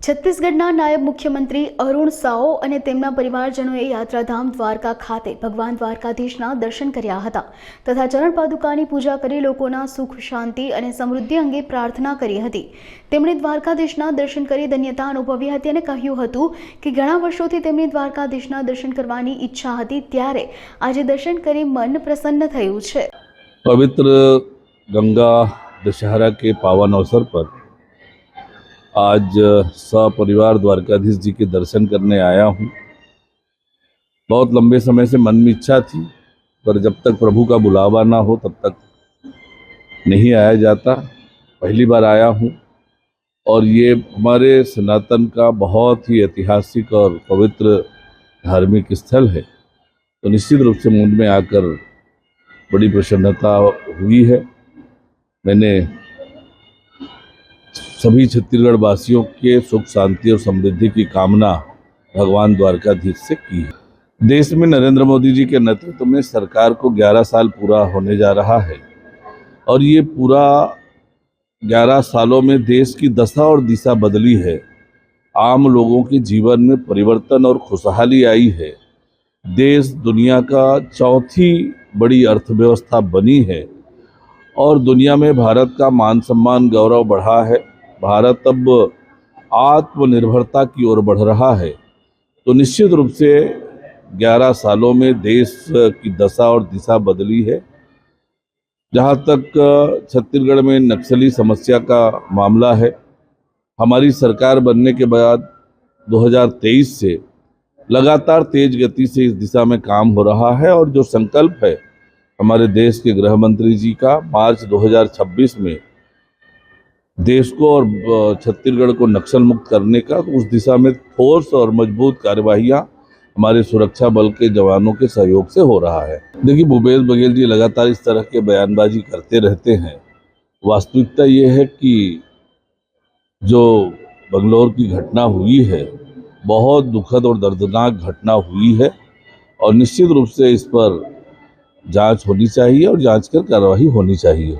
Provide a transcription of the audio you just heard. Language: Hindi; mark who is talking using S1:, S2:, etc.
S1: છત્તીસગઢના નાયબ મુખ્યમંત્રી અરુણ સાઓ અને તેમના પરિવારજનોએ યાત્રાધામ દ્વારકા ખાતે ભગવાન દ્વારકાધીશના દર્શન કર્યા હતા તથા ચરણ પાદુકાની પૂજા કરી લોકોના સુખ, શાંતિ અને સમૃદ્ધિ અંગે પ્રાર્થના કરી હતી. તેમણે દ્વારકાધીશના દર્શન કરી ધન્યતા અનુભવી હતી અને કહ્યું હતું કે ઘણા વર્ષોથી તેમની દ્વારકાધીશના દર્શન કરવાની ઈચ્છા હતી ત્યારે આજે દર્શન કરી મન પ્રસન્ન થયું છે.
S2: પવિત્ર ગંગા દશહરા કે પાવન અવસર પર आज सपरिवार द्वारकाधीश जी के दर्शन करने आया हूँ। बहुत लंबे समय से मन में इच्छा थी, पर जब तक प्रभु का बुलावा ना हो, तब तक नहीं आया जाता। पहली बार आया हूँ, और ये हमारे सनातन का बहुत ही ऐतिहासिक और पवित्र धार्मिक स्थल है। तो निश्चित रूप से मुंड में आकर बड़ी प्रसन्नता हुई है। मैंने सभी छत्तीसगढ़ वासियों के सुख, शांति और समृद्धि की कामना भगवान द्वारकाधीश से की है। देश में नरेंद्र मोदी जी के नेतृत्व में सरकार को 11 साल पूरा होने जा रहा है और ये पूरा 11 सालों में देश की दशा और दिशा बदली है। आम लोगों के जीवन में परिवर्तन और खुशहाली आई है। देश दुनिया का चौथी बड़ी अर्थव्यवस्था बनी है और दुनिया में भारत का मान सम्मान गौरव बढ़ा है। भारत अब आत्मनिर्भरता की ओर बढ़ रहा है। तो निश्चित रूप से 11 सालों में देश की दशा और दिशा बदली है। जहाँ तक छत्तीसगढ़ में नक्सली समस्या का मामला है, हमारी सरकार बनने के बाद 2023 से लगातार तेज गति से इस दिशा में काम हो रहा है और जो संकल्प है हमारे देश के गृह मंत्री जी का, मार्च 2026 में देश को और छत्तीसगढ़ को नक्सल मुक्त करने का तो उस दिशा में ठोस और मज़बूत कार्यवाहियाँ हमारे सुरक्षा बल के जवानों के सहयोग से हो रहा है। देखिए, भूपेश बघेल जी लगातार इस तरह के बयानबाजी करते रहते हैं। वास्तविकता ये है कि जो बंगलौर की घटना हुई है, बहुत दुखद और दर्दनाक घटना हुई है और निश्चित रूप से इस पर जाँच होनी चाहिए और जाँच कर कार्रवाई होनी चाहिए।